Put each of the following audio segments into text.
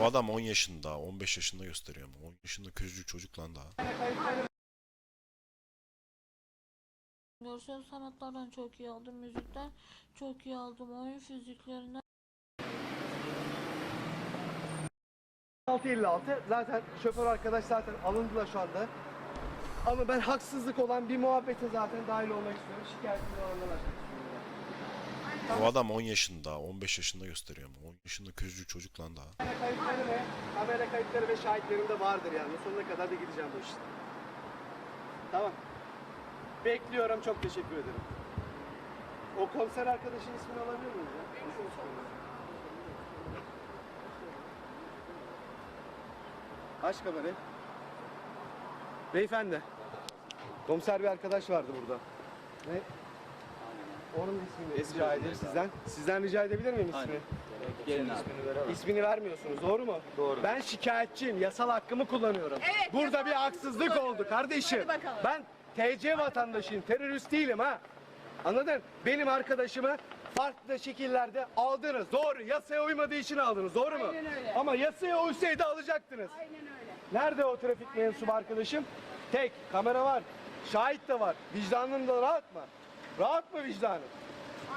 O adam 10 yaşında, 15 yaşında gösteriyor ama 10 yaşında küçücük çocuk lan daha. Görsel sanatlardan çok iyi aldım. Müzikten çok iyi aldım. Oyun fiziklerinden 656 zaten şoför arkadaş zaten alındılar şu anda. Ama ben haksızlık olan bir muhabbete zaten dahil olmak istiyorum. Şikayetini olanlar O adam 10 yaşında, 15 yaşında gösteriyor ama 10 yaşında küçücük çocuk lan daha. Kamera kayıtları ve kamera kayıtları ve şahitlerim de vardır yani. Sonuna kadar da gideceğim bu işte. Tamam. Bekliyorum. Çok teşekkür ederim. O komiser arkadaşın ismini alabilir miyiz ya? Aç kamerayı. Beyefendi. Komiser bir arkadaş vardı burada. Ne? Onun ismini rica edeyim sizden. Sizden rica edebilir miyim ismini? Gelin abi. İsmini vermiyorsunuz doğru mu? Doğru. Ben şikayetçiyim. Yasal hakkımı kullanıyorum. Evet, Burada yasal bir haksızlık hakkını oldu kardeşim. Hadi bakalım. Ben TC vatandaşıyım. Terörist değilim ha. Anladın? Benim arkadaşımı farklı şekillerde aldınız. Doğru. Yasaya uymadığı için aldınız. Doğru mu? Aynen öyle. Ama yasaya uysaydı alacaktınız. Aynen öyle. Nerede o trafik mensubu arkadaşım? Tek. Kamera var. Şahit de var. Vicdanın da rahat mı? Rahat mı vicdanın?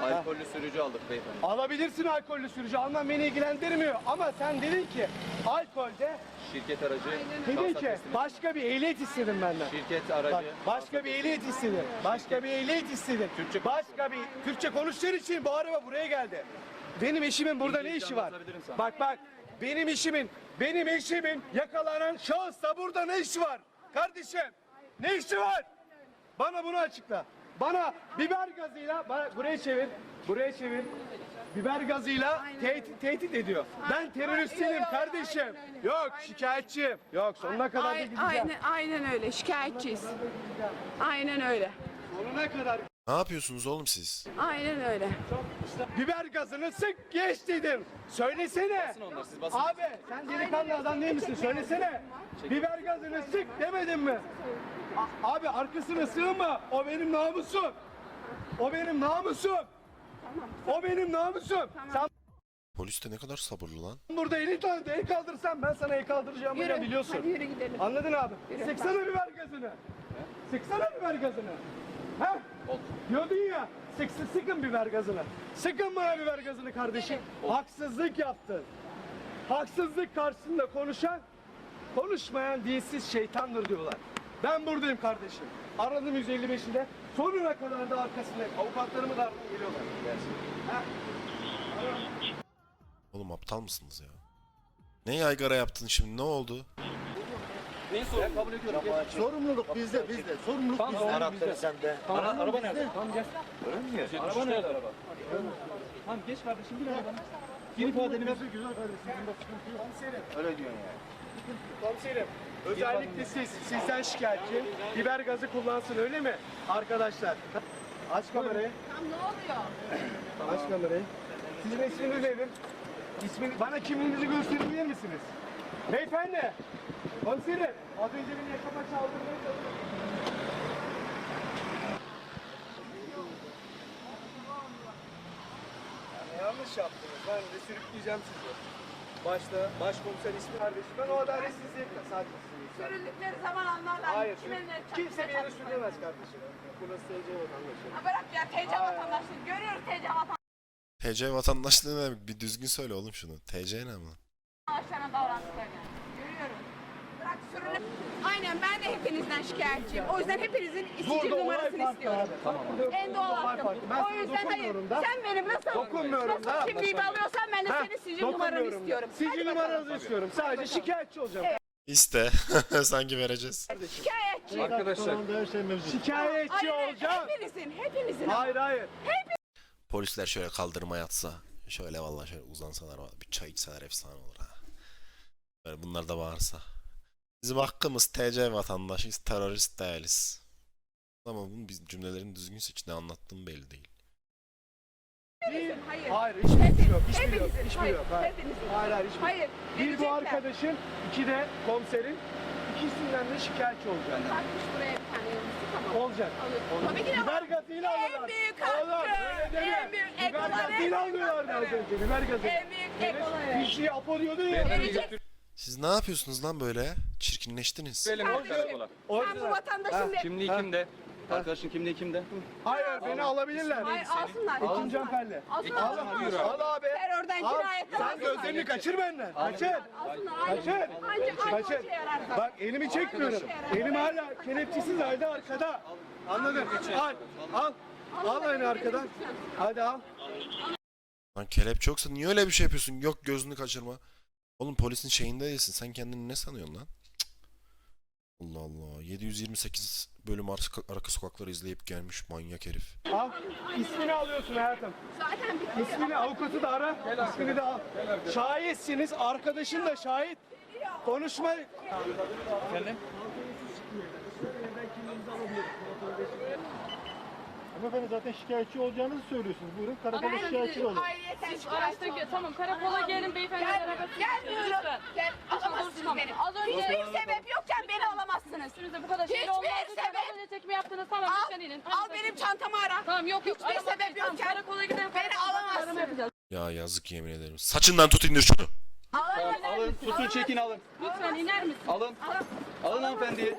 Alkollü sürücü aldık beyefendi. Alabilirsin alkollü sürücü. Alman beni ilgilendirmiyor. Ama sen dedin ki alkolde Şirket aracı. dedin şahsa ki teslim. başka bir ehliyet istedim benden. Şirket Bak, aracı. başka bir ehliyet istedim. Başka bir ehliyet istedim. Türkçe Başka bir Türkçe konuştuğun için bu araba buraya geldi. Benim eşimin burada ne İngilizce işi var? anlatabilirim sana. Bak bak. Benim eşimin, benim eşimin yakalanan şahısla burada ne işi var? Kardeşim, ne işi var? Bana bunu açıkla. Bana biber gazıyla, bana, buraya çevir, buraya çevir. Biber gazıyla tehdit, tehdit ediyor. Ben terörist değilim kardeşim. Yok şikayetçiyim. Yok sonuna kadar da Ay- gideceğim. Aynen, aynen öyle. Şikayetçiyiz. Aynen öyle. Sonuna kadar Ne yapıyorsunuz oğlum siz? Aynen öyle. Biber gazını sık geç dedim. Söylesene. onlar, siz basın. Abi sen delikanlı adam değil misin? Söylesene. Biber gazını sık demedim mi? A- abi arkasına sığınma. O benim namusum. O benim namusum. O benim namusum. Sen Polis de ne kadar sabırlı lan. burada eli tanıdı el kaldırsan ben sana el kaldıracağımı ya biliyorsun. Hadi yürü gidelim. Anladın abi? Sıksana biber gazını. Sıksana biber gazını. Ha? Diyordun ya. Sık, sık- sıkın biber gazını. Sıkın bana biber gazını kardeşim. Haksızlık yaptın. Haksızlık karşısında konuşan, konuşmayan dinsiz şeytandır diyorlar. Ben buradayım kardeşim. Aradım 155'inde. Sonuna kadar da arkasındayım. Avukatlarımı da aradım geliyorlar. Ha? Oğlum aptal mısınız ya? Ne yaygara yaptın şimdi ne oldu? kabul ediyorum. Sorumluluk bizde, bizde. Sorumluluk bizde. Anahtarı sende. Ara, araba nerede? Tamam gel. Araba nerede araba? Tamam geç kardeşim bin arabanı. Gir ifadeni ver. Öyle diyorsun ya. Komiserim, özellikle siz, sizden şikayetçi. Biber gazı kullansın öyle mi? Arkadaşlar. Aç kamerayı. Tam ne oluyor? Aç kamerayı. Sizin isminiz nedir? İsmin, bana kimliğinizi gösterebilir misiniz? Beyefendi. Komiserim. Az önce beni yakama çaldırmaya çalıştınız. Yanlış yaptınız. Ben de sürükleyeceğim sizi. Başta başkomiser ismi kardeşim. Ben o adaletsizliğe sadece Sürüldükleri zaman anlarlar. Hayır. Kiminle Kimse bir yere sürülemez kardeşim. Burası TC vatandaşı. Ha bırak ya TC vatandaşlığı. Görüyoruz TC TC vatandaşlığı ne demek? Bir düzgün söyle oğlum şunu. TC ne mi? vatandaşlarına davrandıklarını. Görüyorum. Bırak sürülüp. Aynen ben de hepinizden şikayetçiyim. O yüzden hepinizin isim numarasını istiyorum. Tamam. En doğal hakkım. O yüzden hayır. Sen benim nasıl, Dokunmuyorum da. nasıl kimliğimi alıyorsan ben de senin sicil numaranı istiyorum. Sicil numaranızı istiyorum. Sadece şikayetçi olacağım. İste. Sanki vereceğiz. Şikayetçi. Arkadaşlar. Şikayetçi Aynen. olacağım. Hepinizin, hepinizin. Hayır hayır. Polisler şöyle kaldırıma yatsa. Şöyle vallahi şöyle uzansalar. Bir çay içseler efsane olur ha. Böyle bunlar da bağırsa. Bizim hakkımız TC vatandaşıyız, terörist değiliz. Ama bunun biz cümlelerin düzgün seç ne anlattığım belli değil. Değil. Hayır. Hayır hiçbir şey yok. Hiçbir yok. Hepinizin. Hiçbir Hayır. yok. Hayır. Hepinizin. Hayır hayır. hiçbir Hayır. Bir bu arkadaşın, iki de komiserin. İkisinden de şikayetçi olacağım. Takmış buraya bir tane yazısı tamam. Olacak. Alır. Tabii ki de Biber gazıyla En alırlar. büyük Olur. hakkı. En büyük Biber ekoları- gazıyla almıyorlardı az önce. Biber gazı. En büyük ekoları. Bir şey Apo diyordun ya. Verecek. Siz ne yapıyorsunuz lan böyle? Çirkinleştiniz. Kardeşim, Sen bu vatandaşın de. Kimliği kimde? Arkadaşın kimliği kimde? Hayır beni alabilirler. Hayır alsınlar. İkinci alsınlar. amperle. Alsınlar. Al, al abi. Terörden, cinayetten Sen gözlerini kaçır benden. Kaçır. Alsınlar. Kaçır. Kaçır. Bak elimi çekmiyorum. Elim hala kelepçesiz halde arkada. Anladın? Al. Al. Al beni arkadan. Hadi al. Lan kelepçe yoksa niye öyle bir şey yapıyorsun? Yok gözünü kaçırma. Oğlum polisin şeyinde değilsin. Sen kendini ne sanıyorsun lan? Cık. Allah Allah. 728 bölüm arka, arka sokakları izleyip gelmiş manyak herif. Al. İsmini alıyorsun hayatım. Zaten bitti. İsmini avukatı da ara. İsmini de al. Şahitsiniz. Arkadaşın da şahit. Konuşma. Efendim? Hanımefendi zaten şikayetçi olacağınızı söylüyorsunuz. Buyurun karakola şikayetçi olun. Siz olun. tamam karakola gelin beyefendi beraber Gelmiyorum. Gel. Alamazsınız Tamam, beni. az önce- Hiçbir sebep yokken beni alamazsınız. Üstünüze bu kadar Hiçbir şey olmaz. Lütfen sebep- az önce çekme yaptınız tamam Al, lütfen inin. Al benim çantamı ara. Tamam yok yok. Hiçbir sebep yokken Karakola gidelim. beni alamazsınız. Ya yazık yemin ederim. Saçından tut indir şunu. Alın, tutun çekin alın. Lütfen iner misin? Alın. Alın hanımefendiyi.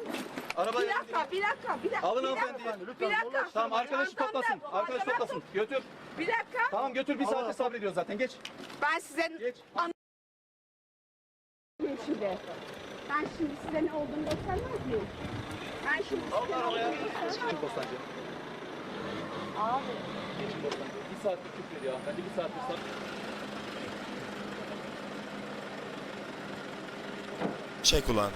Arabaya Bir dakika, bir dakika, bir dakika. Alın hanımefendi. dakika, Bir dakika. Tamam arkadaşı toplasın. Arkadaş toplasın. Götür. Bir dakika. Tamam götür bir saate sabrediyor zaten geç. Ben size Geç. şimdi. Ben şimdi size ne olduğunu göstermez miyim? Ben şimdi size ne arabaya. olduğunu göstermez Geçin postancı. Abi. Geçin postancı. Bir saattir küfür ediyor hanımefendi. Bir saattir sab- Çek ulan.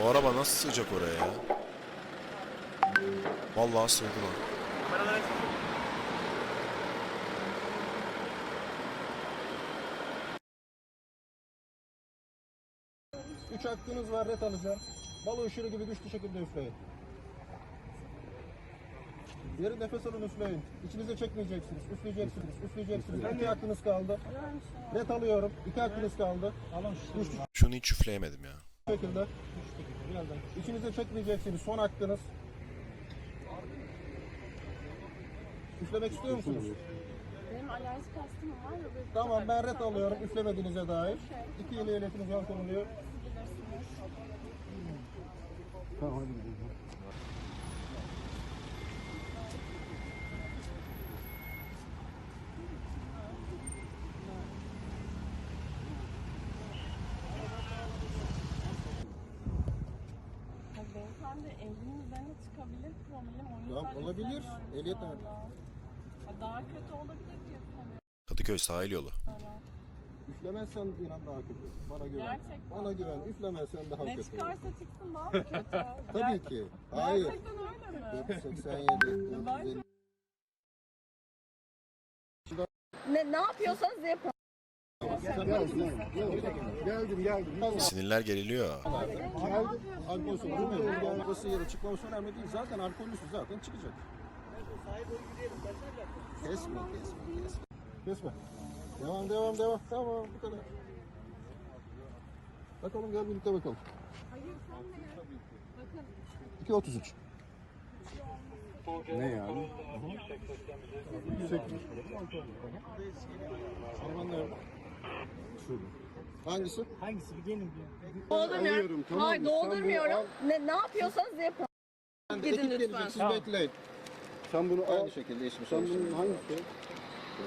O araba nasıl sığacak oraya ya? Vallahi sığdı lan. Üç hakkınız var ret alacağım. Balo ışırı gibi güçlü şekilde üfleyin. Derin nefes alın üfleyin. İçinize çekmeyeceksiniz. Üfleyeceksiniz. Üfleyeceksiniz. İki hakkınız kaldı. Ret alıyorum. İki hakkınız kaldı. Alın Güçlü Şunu hiç üfleyemedim ya. şekilde. İçinize çekmeyeceksiniz. Son hakkınız. Üflemek istiyor musunuz? Benim alerji kastım var ya. Tamam ben ret alıyorum üflemediğinize dair. İki yıl ehliyetiniz yan konuluyor. Tamam hadi gidelim. Beyefendi elinin üzerine çıkabilir promilem o yüzden Tamam olabilir. Ehliyet nerede? Daha kötü olabilir diye Kadıköy sahil yolu. Üflemezsen inan daha kötü. Bana güven. Gerçekten. Bana güven. Üflemezsen daha Ne kötü. çıkarsa çıksın daha mı kötü? Tabii ki. Hayır. Gerçekten öyle mi? 87, 450. Ne, ne yapıyorsanız yapın. Geldim, geldim. Sinirler geriliyor. Geldim. Alkol sorunu Gelmesi yere çıkmaması önemli değil. Zaten alkollüsü zaten çıkacak. Kesme, kesme, kesme. Kesme. Devam, devam, devam. Tamam, bu kadar. Bakalım gel birlikte bakalım. Hayır, sen de 2.33. Ne yani? Yüksek. Araban nerede? Şurada. Hangisi? Hangisi? Bir gelin Alıyorum tamam Hayır doldurmuyorum. al. Ne, ne yapıyorsanız yapın. Sen Gidin ekip lütfen. gelecek, siz bekleyin. Sen bunu Aynı şekilde içmiş Sen bunun hangisi?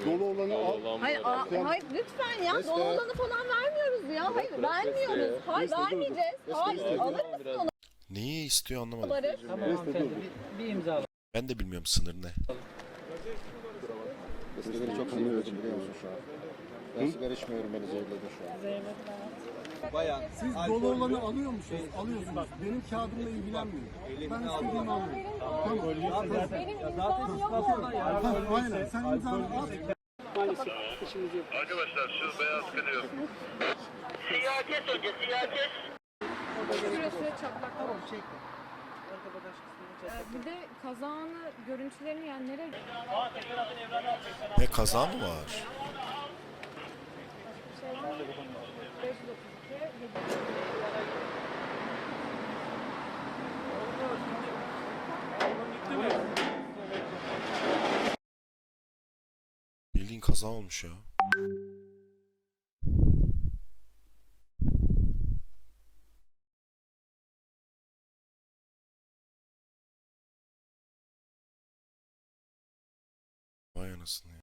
Dolu olanı al. Hayır, a- Sen- hayır lütfen ya. Dolu olanı falan vermiyoruz ya. Hayır vermiyoruz. Hayır vermeyeceğiz. Hayır alır mısın Neyi istiyor anlamadım. onları? Neyse dur. Ben de bilmiyorum sınır ne. Eski beni çok anlıyorsun biliyor musun şu an? Ben sigara içmiyorum beni zehirledin şu an. Siz dolu olanı alıyor musunuz? Alıyorsunuz. Benim kağıdımla ilgilenmiyor. Ben istediğimi alıyorum. Tamam. Benim imzam yok orada ya. Tamam, aynen. Sen imzanı at. Bir de kazanı görüntülerini yani nereye Ne kaza mı var? Bildiğin kaza olmuş ya. Vay anasını